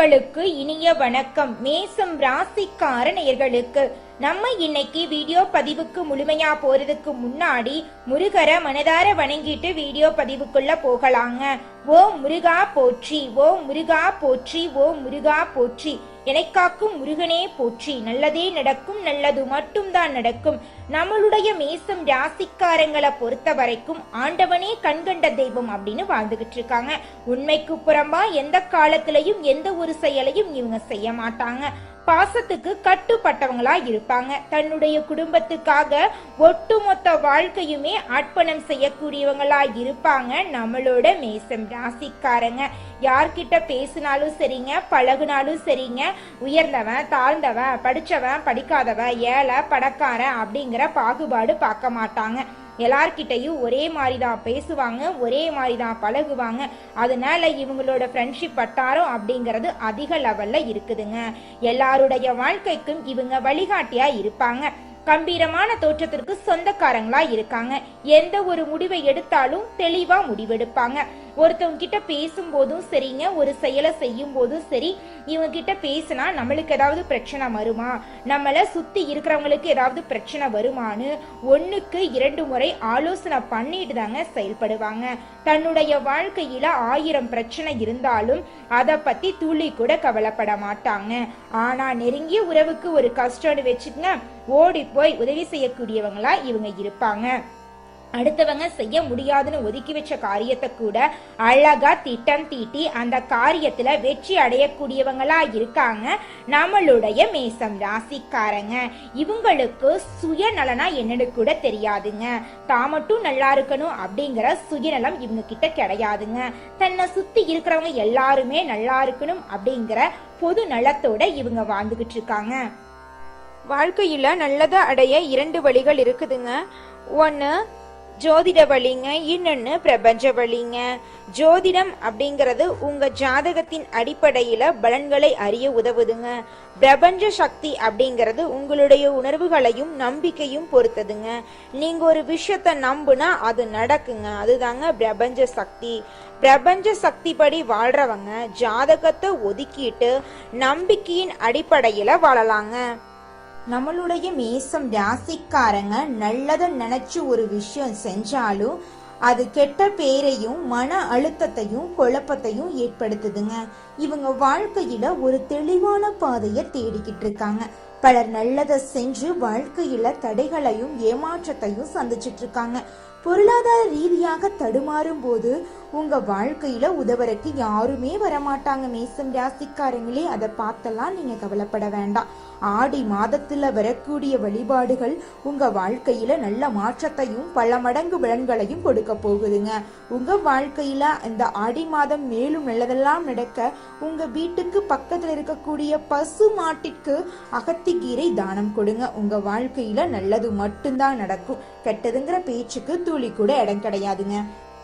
நேயர்களுக்கு இனிய வணக்கம். மேசம் ராசிக்கார நேயர்களுக்கு நம்ம இன்னைக்கு வீடியோ பதிவுக்கு முழுமையா போறதுக்கு முன்னாடி முருகரை மனதார வணங்கிட்டு வீடியோ பதிவுக்குள்ள போகலாங்க. ஓ முருகா போற்றி ஓ முருகா போற்றி ஓ முருகா போற்றி. எனக்காக்கும் முருகனே போற்றி. நல்லதே நடக்கும் நல்லது மட்டும்தான் நடக்கும். நம்மளுடைய மேசம் ராசிக்காரங்களை பொறுத்த வரைக்கும் ஆண்டவனே கண்கண்ட தெய்வம் அப்படின்னு வாழ்ந்துகிட்டு இருக்காங்க. உண்மைக்கு புறம்பா எந்த காலத்திலையும் எந்த ஒரு செயலையும் இவங்க செய்ய மாட்டாங்க. பாசத்துக்கு கட்டுப்பட்டவங்களா இருப்பாங்க. தன்னுடைய குடும்பத்துக்காக ஒட்டுமொத்த வாழ்க்கையுமே அர்ப்பணம் செய்யக்கூடியவங்களா இருப்பாங்க. நம்மளோட மேசம் ராசிக்காரங்க. யார்கிட்ட பேசினாலும் சரிங்க பழகுனாலும் சரிங்க. உயர்ந்தவன் தாழ்ந்தவன் படிச்சவன் படிக்காதவன் ஏழை பணக்காரன் அப்படிங்கிற பாகுபாடு பார்க்க மாட்டாங்க. எல்லார்கிட்டையும் ஒரே மாதிரி தான் பேசுவாங்க ஒரே மாதிரி தான் பழகுவாங்க. அதனால இவங்களோட ஃப்ரெண்ட்ஷிப் வட்டாரம் அப்படிங்கிறது அதிக லெவலில் இருக்குதுங்க. எல்லாருடைய வாழ்க்கைக்கும் இவங்க வழிகாட்டியாக இருப்பாங்க. கம்பீரமான தோற்றத்திற்கு சொந்தக்காரங்களா இருக்காங்க. எந்த ஒரு முடிவை எடுத்தாலும் தெளிவா முடிவெடுப்பாங்க. ஒருத்தவங்க கிட்ட பேசும்போதும் சரிங்க ஒரு செயலை செய்யும் போதும் சரி. இவங்க கிட்ட பேசினா நம்மளுக்கு ஏதாவது பிரச்சனை வருமா? நம்மள சுத்தி இருக்கிறவங்களுக்கு ஏதாவது பிரச்சனை வருமான்னு ஒண்ணுக்கு இரண்டு முறை ஆலோசனை பண்ணிட்டு தாங்க செயல்படுவாங்க. தன்னுடைய வாழ்க்கையில ஆயிரம் பிரச்சனை இருந்தாலும் அதை பத்தி துளி கூட கவலைப்பட மாட்டாங்க. ஆனா நெருங்கிய உறவுக்கு ஒரு கஷ்டம்னு வச்சுக்கங்க ஓடி போய் உதவி செய்யக்கூடியவங்களா இவங்க இருப்பாங்க. அடுத்தவங்க செய்ய முடியாதுன்னு ஒதுக்கி வச்ச காரியத்தை கூட அழகா திட்டம் தீட்டி அந்த காரியத்துல வெற்றி அடையக்கூடியவங்களா இருக்காங்க. நம்மளுடைய மேசம் ராசிக்காரங்க. இவங்களுக்கு சுயநலனா என்னன்னு கூட தெரியாதுங்க. தான் மட்டும் நல்லா இருக்கணும் அப்படிங்கிற சுயநலம் இவங்க கிட்ட கிடையாதுங்க. தன்னை சுத்தி இருக்கிறவங்க எல்லாருமே நல்லா இருக்கணும் அப்படிங்கிற பொது நலத்தோட இவங்க வாழ்ந்துகிட்டு இருக்காங்க. வாழ்க்கையில நல்லதை அடைய இரண்டு வழிகள் இருக்குதுங்க. ஒன்று ஜோதிட வழிங்க இன்னொன்று பிரபஞ்ச வழிங்க ஜோதிடம் அப்படிங்கிறது உங்க ஜாதகத்தின் அடிப்படையில பலன்களை அறிய உதவுதுங்க. பிரபஞ்ச சக்தி அப்படிங்கிறது உங்களுடைய உணர்வுகளையும் நம்பிக்கையும் பொறுத்ததுங்க. நீங்க ஒரு விஷயத்த நம்புனா அது நடக்குங்க. அதுதாங்க பிரபஞ்ச சக்தி. பிரபஞ்ச சக்தி படி வாழ்றவங்க ஜாதகத்தை ஒதுக்கிட்டு நம்பிக்கையின் அடிப்படையில வாழலாங்க. நம்மளுடைய மேசம் ராசிக்காரங்க நல்லதை நினைச்சு ஒரு விஷயம் செஞ்சாலும் அது கெட்ட பேரையும் மன அழுத்தத்தையும் குழப்பத்தையும் ஏற்படுத்துதுங்க. இவங்க வாழ்க்கையில ஒரு தெளிவான பாதையை தேடிக்கிட்டு இருக்காங்க. பலர் நல்லதை செஞ்சு வாழ்க்கையில தடைகளையும் ஏமாற்றத்தையும் சந்திச்சிட்டு இருக்காங்க. பொருளாதார ரீதியாக தடுமாறும் போது உங்க வாழ்க்கையில உதவறக்கு யாருமே வரமாட்டாங்க. மேசம் ராசிக்காரங்களே அதை பார்த்தெல்லாம் நீங்க கவலைப்பட வேண்டாம். ஆடி மாதத்தில் வரக்கூடிய வழிபாடுகள் உங்கள் வாழ்க்கையில் நல்ல மாற்றத்தையும் பல மடங்கு பலன்களையும் கொடுக்க போகுதுங்க. உங்கள் வாழ்க்கையில் இந்த ஆடி மாதம் மேலும் நல்லதெல்லாம் நடக்க உங்கள் வீட்டுக்கு பக்கத்தில் இருக்கக்கூடிய பசு மாட்டிற்கு அகத்திக்கீரை தானம் கொடுங்க. உங்கள் வாழ்க்கையில் நல்லது மட்டும்தான் நடக்கும். கெட்டதுங்கிற பேச்சுக்கு துளி கூட இடம் கிடையாதுங்க.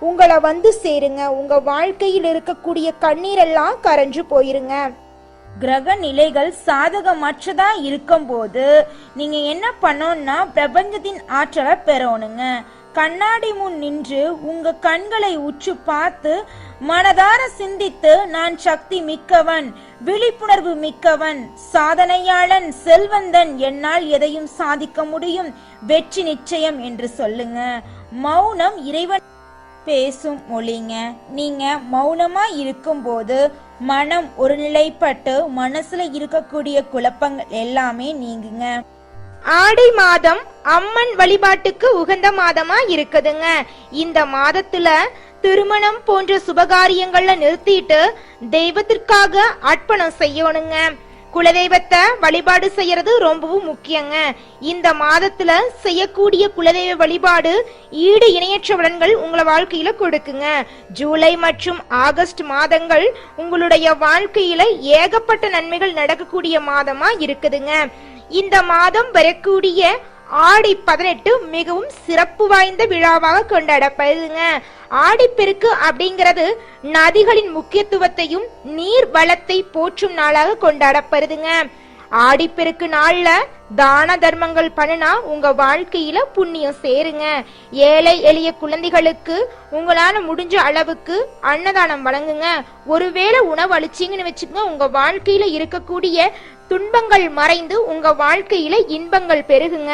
உங்களை வந்து சேருங்க. உங்க வாழ்க்கையில் இருக்கக்கூடிய கண்ணீரெல்லாம் கரைஞ்சு போயிருங்க. கிரக நிலைகள் சாதகமற்றதா இருக்கும்போது நீங்க என்ன பண்ணோம்னா பிரபஞ்சத்தின் ஆற்றலை பெறணுங்க. கண்ணாடி முன் நின்று உங்க கண்களை உற்று பார்த்து மனதார சிந்தித்து நான் சக்தி மிக்கவன் விழிப்புணர்வு மிக்கவன் சாதனையாளன் செல்வந்தன் என்னால் எதையும் சாதிக்க முடியும். வெற்றி நிச்சயம் என்று சொல்லுங்க. மௌனம் இறைவன் பேசும் மொழிங்க. நீங்க மௌனமா இருக்கும்போது மனம் ஒரு நிலைப்பட்டு மனசுல இருக்கக்கூடிய குழப்பங்கள் எல்லாமே நீங்குங்க. ஆடி மாதம் அம்மன் வழிபாட்டுக்கு உகந்த மாதமா இருக்குதுங்க. இந்த மாதத்துல திருமணம் போன்ற சுபகாரியங்கள்ல நிறுத்திட்டு தெய்வத்திற்காக அர்ப்பணம் செய்யணுங்க. குலதெய்வத்தை வழிபாடு செய்யறது ரொம்பவும் முக்கியங்க. இந்த மாதத்துல செய்யக்கூடிய குலதெய்வ வழிபாடு ஈடு இணையற்ற பலன்கள் உங்களை வாழ்க்கையில கொடுக்குங்க. ஜூலை மற்றும் ஆகஸ்ட் மாதங்கள் உங்களுடைய வாழ்க்கையில ஏகப்பட்ட நன்மைகள் நடக்கக்கூடிய மாதமா இருக்குதுங்க. இந்த மாதம் வரக்கூடிய ஆடி பதினெட்டு மிகவும் சிறப்பு வாய்ந்த விழாவாக கொண்டாடப்படுதுங்க. ஆடிப்பெருக்கு அப்படிங்கிறது நதிகளின் முக்கியத்துவத்தையும் நீர் வளத்தை போற்றும் நாளாக கொண்டாடப்படுதுங்க. ஆடிப்பெருக்கு நாள்ல தான தர்மங்கள் பண்ணுனா உங்க வாழ்க்கையில புண்ணியம் சேருங்க. ஏழை எளிய குழந்தைகளுக்கு உங்களால முடிஞ்ச அளவுக்கு அன்னதானம் வழங்குங்க. ஒருவேளை உணவு அழிச்சிங்கன்னு வச்சுக்கோங்க உங்க வாழ்க்கையில இருக்கக்கூடிய துன்பங்கள் மறைந்து உங்க வாழ்க்கையில இன்பங்கள் பெருகுங்க.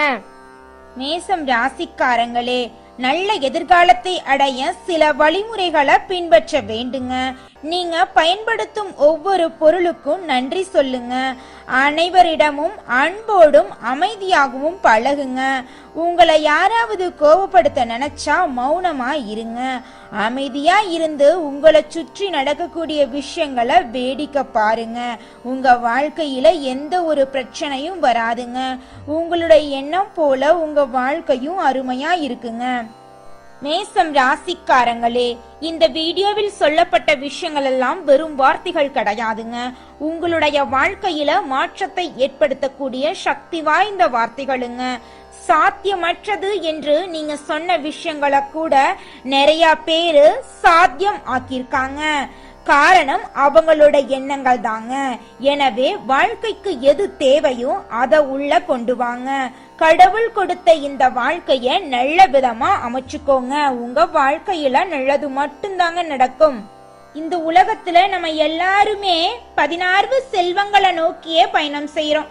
மேசம் ராசிக்காரங்களே நல்ல எதிர்காலத்தை அடைய சில வழிமுறைகளை பின்பற்ற வேண்டுங்க. நீங்க பயன்படுத்தும் ஒவ்வொரு பொருளுக்கும் நன்றி சொல்லுங்க. அனைவரிடமும் அன்போடும் அமைதியாகவும் பழகுங்க. உங்களை யாராவது கோபப்படுத்த நினைச்சா மௌனமா இருங்க. அமைதியா இருந்து உங்களை சுற்றி நடக்கக்கூடிய விஷயங்களை வேடிக்கை பாருங்க. உங்க வாழ்க்கையில எந்த ஒரு பிரச்சனையும் வராதுங்க. உங்களுடைய எண்ணம் போல உங்க வாழ்க்கையும் அருமையா இருக்குங்க. மேசம் ராசிக்காரங்களே இந்த வீடியோவில் சொல்லப்பட்ட விஷயங்கள் எல்லாம் வெறும் வார்த்தைகள் கிடையாதுங்க. உங்களுடைய வாழ்க்கையில மாற்றத்தை ஏற்படுத்தக்கூடிய சக்தி வாய்ந்த வார்த்தைகளுங்க. சாத்தியமற்றது என்று நீங்க சொன்ன விஷயங்களை கூட நிறைய பேரு சாத்தியம் ஆக்கியிருக்காங்க. காரணம் அவங்களோட எண்ணங்கள் தாங்க எனவே வாழ்க்கைக்கு எது தேவையோ அதை உள்ள கொண்டு வாங்க. கடவுள் கொடுத்த இந்த வாழ்க்கைய நல்ல விதமா அமைச்சுக்கோங்க. உங்க வாழ்க்கையில நல்லது மட்டும்தாங்க நடக்கும். இந்த உலகத்துல நம்ம எல்லாருமே பதினாறு செல்வங்களை நோக்கியே பயணம் செய்யறோம்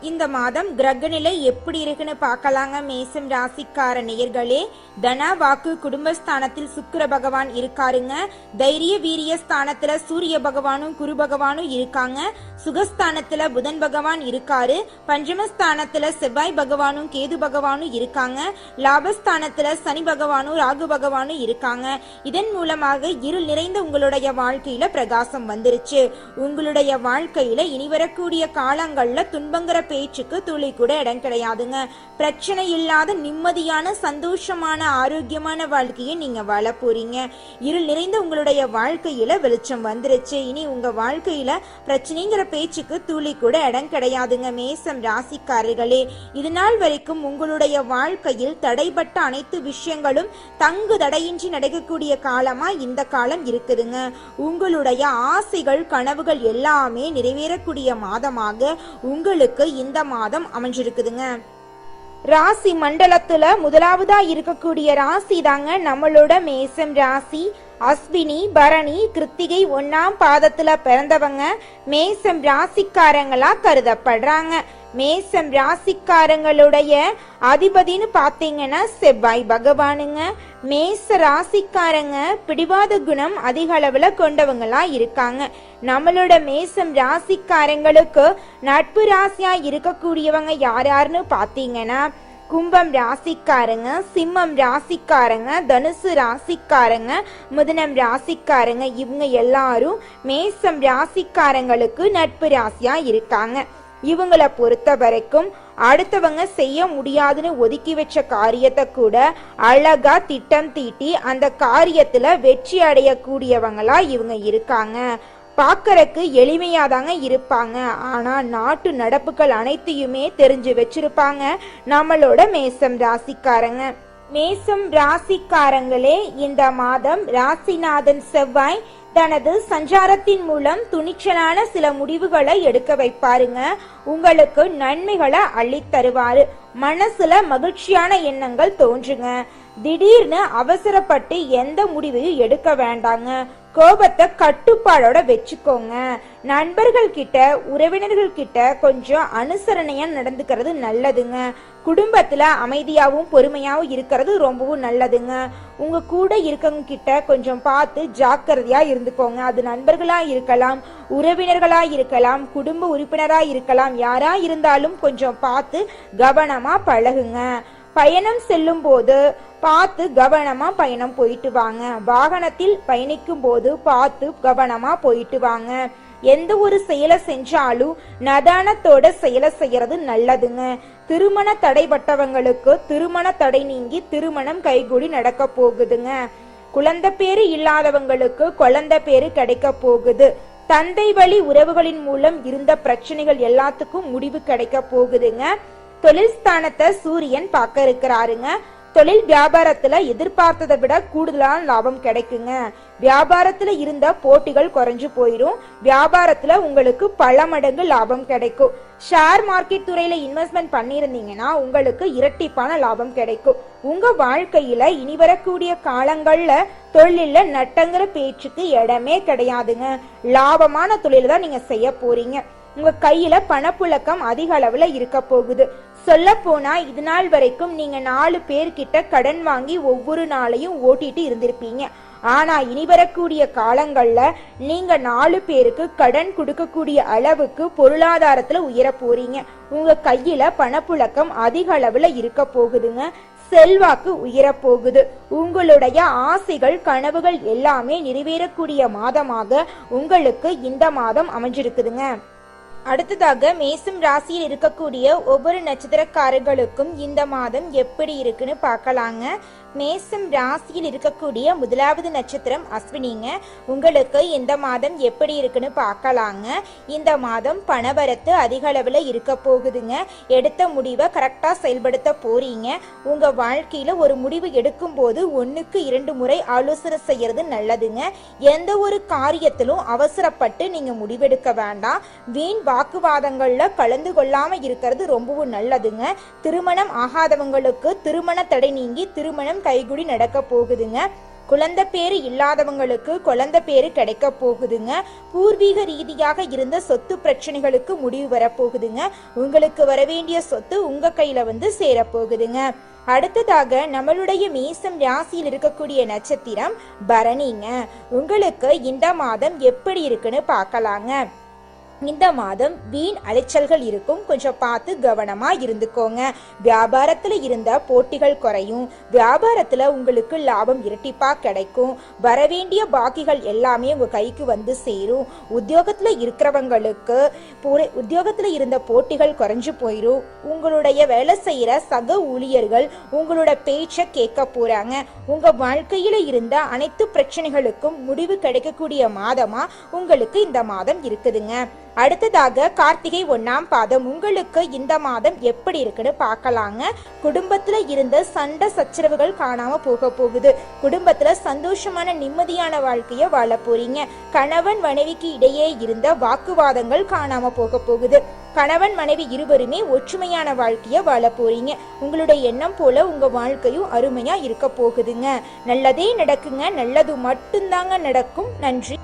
இந்த மாதம் கிரகநிலை எப்படி இருக்குன்னு பார்க்கலாங்க. மேசம் ராசிக்கார நேயர்களே தன வாக்கு குடும்பஸ்தானத்தில் சுக்கிர பகவான் இருக்காருங்க. தைரிய வீரிய ஸ்தானத்துல சூரிய பகவானும் குரு பகவானும் இருக்காங்க. சுகஸ்தானத்துல புதன் பகவான் இருக்காரு. பஞ்சமஸ்தானத்துல செவ்வாய் பகவானும் கேது பகவானும் இருக்காங்க. லாபஸ்தானத்துல சனி பகவானும் ராகு பகவானும் இருக்காங்க. இதன் மூலமாக இருள் நிறைந்த உங்களுடைய வாழ்க்கையில பிரகாசம் வந்துருச்சு. உங்களுடைய வாழ்க்கையில இனி வரக்கூடிய காலங்கள்ல துன்பங்கிற பேச்சுக்கு துளி கூட இடம் கிடையாதுங்க. பிரச்சனை இல்லாத நிம்மதியான சந்தோஷமான ஆரோக்கியமான வாழ்க்கையை நீங்க வாழ போறீங்க. இருள் நிறைந்த உங்களுடைய வாழ்க்கையில வெளிச்சம் வந்துருச்சு. இனி உங்க வாழ்க்கையில பிரச்சனைங்கிற பேச்சுக்கு துளி கூட இடம் கிடையாதுங்க மேசம் ராசிக்காரர்களே. இது நாள் வரைக்கும் உங்களுடைய வாழ்க்கையில் தடைப்பட்ட அனைத்து விஷயங்களும் தங்கு தடையின்றி நடக்கக்கூடிய காலமா இந்த காலம் இருக்குதுங்க. உங்களுடைய ஆசைகள் கனவுகள் எல்லாமே நிறைவேறக்கூடிய மாதமாக உங்களுக்கு இந்த மாதம் அமைஞ்சிருக்குதுங்க. ராசி மண்டலத்துல முதலாவதா இருக்கக்கூடிய ராசி தாங்க நம்மளோட மேசம் ராசி. அஸ்வினி பரணி கிருத்திகை ஒன்னாம் பாதத்துல பிறந்தவங்க மேசம் ராசிக்காரங்களா கருதப்படுறாங்க. மேசம் ராசிக்காரங்களுடைய அதிபதின்னு பாத்தீங்கன்னா செவ்வாய் பகவானுங்க. மேச ராசிக்காரங்க பிடிவாத குணம் அதிக அளவுல கொண்டவங்களா இருக்காங்க. நம்மளோட மேசம் ராசிக்காரங்களுக்கு நட்பு ராசியா இருக்கக்கூடியவங்க யார் யாருன்னு பாத்தீங்கன்னா கும்பம் ராசிக்காரங்க சிம்மம் ராசிக்காரங்க தனுசு ராசிக்காரங்க முதனம் ராசிக்காரங்க இவங்க எல்லாரும் மேசம் ராசிக்காரங்களுக்கு நட்பு ராசியா இருக்காங்க. இவங்களை பொறுத்த வரைக்கும் அடுத்தவங்க செய்ய முடியாதுன்னு ஒதுக்கி வச்ச காரியத்தை கூட அழகா திட்டம் தீட்டி அந்த காரியத்துல வெற்றி அடையக்கூடியவங்களா இவங்க இருக்காங்க. பார்க்கறக்கு எளிமையாதாங்க இருப்பாங்க. ஆனா நாட்டு நடப்புகள் அனைத்தையுமே தெரிஞ்சு வச்சிருப்பாங்க நம்மளோட மேசம் ராசிக்காரங்க. மேசம் ராசிக்காரங்களே இந்த மாதம் ராசிநாதன் செவ்வாய் தனது சஞ்சாரத்தின் மூலம் துணிச்சலான சில முடிவுகளை எடுக்க வைப்பாருங்க. உங்களுக்கு நன்மைகளை அள்ளித் தருவாரு. மனசுல மகிழ்ச்சியான எண்ணங்கள் தோன்றுங்க. திடீர்னு அவசரப்பட்டு எந்த முடிவையும் எடுக்க வேண்டாங்க. கோபத்தை கட்டுப்பாடோட வச்சுக்கோங்க. நண்பர்கள் கிட்ட உறவினர்கள் கிட்ட கொஞ்சம் அனுசரணையா நடந்துக்கிறது நல்லதுங்க. குடும்பத்துல அமைதியாகவும் பொறுமையாகவும் இருக்கிறது ரொம்பவும் நல்லதுங்க. உங்க கூட இருக்கவங்க கிட்ட கொஞ்சம் பார்த்து ஜாக்கிரதையா இருந்துக்கோங்க. அது நண்பர்களா இருக்கலாம் உறவினர்களா இருக்கலாம் குடும்ப உறுப்பினரா இருக்கலாம். யாரா இருந்தாலும் கொஞ்சம் பார்த்து கவனமா பழகுங்க. பயணம் செல்லும் போது பார்த்து கவனமா பயணம் போயிட்டு வாங்க. வாகனத்தில் பயணிக்கும் போது பார்த்து கவனமா போயிட்டு வாங்க. எந்த ஒரு செயலை செஞ்சாலும் நதானத்தோட செயலை செய்யறது நல்லதுங்க. திருமண தடைப்பட்டவங்களுக்கு திருமண தடை நீங்கி திருமணம் கைகூடி நடக்க போகுதுங்க. குழந்தை பேரு இல்லாதவங்களுக்கு குழந்தை பேரு கிடைக்க போகுது. தந்தை வழி உறவுகளின் மூலம் இருந்த பிரச்சனைகள் எல்லாத்துக்கும் முடிவு கிடைக்க போகுதுங்க. தொழில் ஸ்தானத்தை சூரியன் பார்க்க இருக்கிறாருங்க. தொழில் வியாபாரத்துல எதிர்பார்த்ததை விட கூடுதலான லாபம் கிடைக்குங்க. வியாபாரத்துல இருந்த போட்டிகள் குறைஞ்சு போயிடும் வியாபாரத்துல உங்களுக்கு பல மடங்கு லாபம் கிடைக்கும். ஷேர் மார்க்கெட் துறையில இன்வெஸ்ட்மெண்ட் பண்ணியிருந்தீங்கன்னா உங்களுக்கு இரட்டிப்பான லாபம் கிடைக்கும். உங்க வாழ்க்கையில இனி வரக்கூடிய காலங்கள்ல தொழில நட்டங்கிற பேச்சுக்கு இடமே கிடையாதுங்க. லாபமான தொழில் தான் நீங்க செய்ய போறீங்க. உங்க கையில பணப்புழக்கம் அதிக அளவுல இருக்க போகுது. சொல்ல போனா இது நாள் வரைக்கும் நீங்க நாலு பேர்கிட்ட கடன் வாங்கி ஒவ்வொரு நாளையும் ஓட்டிட்டு இருந்திருப்பீங்க. ஆனா இனி வரக்கூடிய காலங்கள்ல நீங்க நாலு பேருக்கு கடன் கொடுக்கக்கூடிய அளவுக்கு பொருளாதாரத்துல உயர போறீங்க. உங்க கையில பணப்புழக்கம் அதிக அளவுல இருக்க போகுதுங்க. செல்வாக்கு உயர போகுது. உங்களுடைய ஆசைகள் கனவுகள் எல்லாமே நிறைவேறக்கூடிய மாதமாக உங்களுக்கு இந்த மாதம் அமைஞ்சிருக்குதுங்க. அடுத்ததாக மேசம் ராசியில் இருக்கக்கூடிய ஒவ்வொரு நட்சத்திரக்காரர்களுக்கும் இந்த மாதம் எப்படி இருக்குன்னு பார்க்கலாங்க. மேசம் ராசியில் இருக்கக்கூடிய முதலாவது நட்சத்திரம் அஸ்வினிங்க. உங்களுக்கு இந்த மாதம் எப்படி இருக்குன்னு பார்க்கலாங்க. இந்த மாதம் பணவரத்து அதிக அளவில் இருக்க போகுதுங்க. எடுத்த முடிவை கரெக்டாக செயல்படுத்த போறீங்க. உங்க வாழ்க்கையில ஒரு முடிவு எடுக்கும் போது ஒன்றுக்கு இரண்டு முறை ஆலோசனை செய்யறது நல்லதுங்க. எந்த ஒரு காரியத்திலும் அவசரப்பட்டு நீங்க முடிவெடுக்க வேண்டாம். வீண் வாக்குவாதங்களில் கலந்து கொள்ளாமல் இருக்கிறது ரொம்பவும் நல்லதுங்க. திருமணம் ஆகாதவங்களுக்கு திருமண தடை நீங்கி திருமணம் கைகுடி நடக்க போகுதுங்க. குழந்தை பேரு இல்லாதவங்களுக்கு குழந்தை பேரு கிடைக்க போகுதுங்க. பூர்வீக ரீதியாக இருந்த சொத்து பிரச்சனைகளுக்கு முடிவு வரப்போகுதுங்க. உங்களுக்கு வரவேண்டிய சொத்து உங்க கையில வந்து சேரப்போகுதுங்க அடுத்ததாக நம்மளுடைய மேசம் ராசியில் இருக்கக்கூடிய நட்சத்திரம் பரணிங்க. உங்களுக்கு இந்த மாதம் எப்படி இருக்குன்னு பார்க்கலாங்க. இந்த மாதம் வீண் அலைச்சல்கள் இருக்கும். கொஞ்சம் பார்த்து கவனமா இருந்துக்கோங்க. வியாபாரத்துல இருந்த போட்டிகள் குறையும். வியாபாரத்துல உங்களுக்கு லாபம் இரட்டிப்பா கிடைக்கும். வரவேண்டிய பாக்கிகள் எல்லாமே உங்க கைக்கு வந்து சேரும். உத்தியோகத்துல இருக்கிறவங்களுக்கு உத்தியோகத்துல இருந்த போட்டிகள் குறைஞ்சு போயிரும். உங்களுடைய வேலை செய்யற சக ஊழியர்கள் உங்களோட பேச்ச கேட்க போறாங்க. உங்க வாழ்க்கையில இருந்த அனைத்து பிரச்சனைகளுக்கும் முடிவு கிடைக்கக்கூடிய மாதமா உங்களுக்கு இந்த மாதம் இருக்குதுங்க. அடுத்ததாக கார்த்திகை ஒன்றாம் பாதம். உங்களுக்கு இந்த மாதம் எப்படி இருக்குன்னு பார்க்கலாங்க. குடும்பத்துல இருந்த சண்டை சச்சரவுகள் காணாம போக போகுது. குடும்பத்துல சந்தோஷமான நிம்மதியான வாழ்க்கைய வாழ போறீங்க. கணவன் மனைவிக்கு இடையே இருந்த வாக்குவாதங்கள் காணாம போக போகுது. கணவன் மனைவி இருவருமே ஒற்றுமையான வாழ்க்கைய வாழ போறீங்க. உங்களுடைய எண்ணம் போல உங்க வாழ்க்கையும் அருமையா இருக்க போகுதுங்க. நல்லதே நடக்குங்க. நல்லது மட்டும்தாங்க நடக்கும். நன்றி.